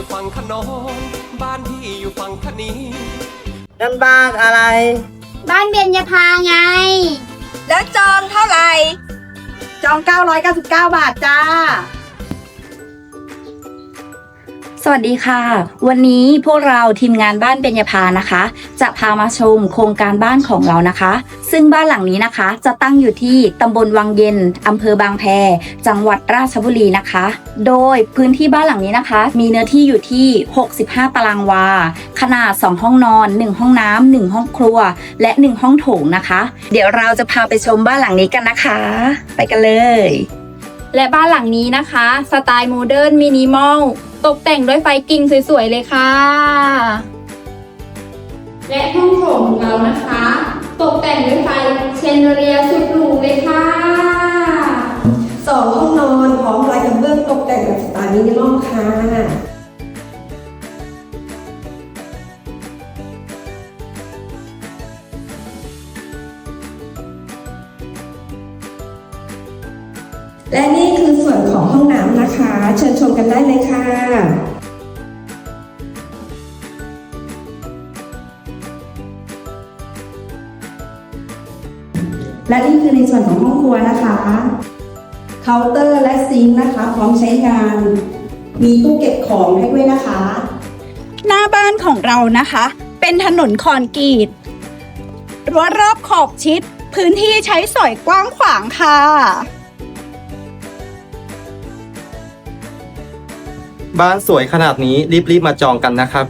อยู่ฝั่งขนองบ้านพี่อยู่ฝั่งคณีนั่นบ้านอะไร บ้านเบญญาภาไง แล้วจองเท่าไหร่ จอง 999 บาทจ้า วัสดีค่ะ วันนี้พวกเราทีมงานบ้านเบญญาภานะคะ จะพามาชมโครงการบ้านของเรานะคะ ซึ่งบ้านหลังนี้นะคะ จะตั้งอยู่ที่ตำบลวังเย็นอำเภอบางแพ จังหวัดราชบุรีนะคะ โดยพื้นที่บ้านหลังนี้นะคะ มีเนื้อที่อยู่ที่ 65 ตารางวา ขนาด 2 ห้องนอน 1 ห้องน้ำ1ห้องครัว และ 1 ห้องโถงนะคะ เดี๋ยวเราจะพาไปชมบ้านหลังนี้กันนะคะ ไปกันเลย และบ้านหลังนี้นะคะ สไตล์โมเดิร์นมินิมอลตกแต่งด้วยไฟกิ่งสวยๆเลยค่ะ และห้องโถงของเรานะคะ ตกแต่งด้วยไฟเชนเดอเรียสุดหรูเลยค่ะสองห้องนอนพร้อมลายกระเบื้องตกแต่งแบบสไตล์มินิมอลค่ะ และนี่คือส่วนของห้องน้ำนะคะ เชิญชมกันได้เลยค่ะ และนี่คือในส่วนของห้องครัวนะคะเคาน์เตอร์และซิงค์นะคะ พร้อมใช้งาน มีตู้เก็บของให้ด้วยนะคะ หน้าบ้านของเรานะคะ เป็นถนนคอนกรีตรั้วรอบขอบชิด พื้นที่ใช้สอยกว้างขวางค่ะ บ้านสวยขนาดนี้รีบๆมาจองกันนะครับ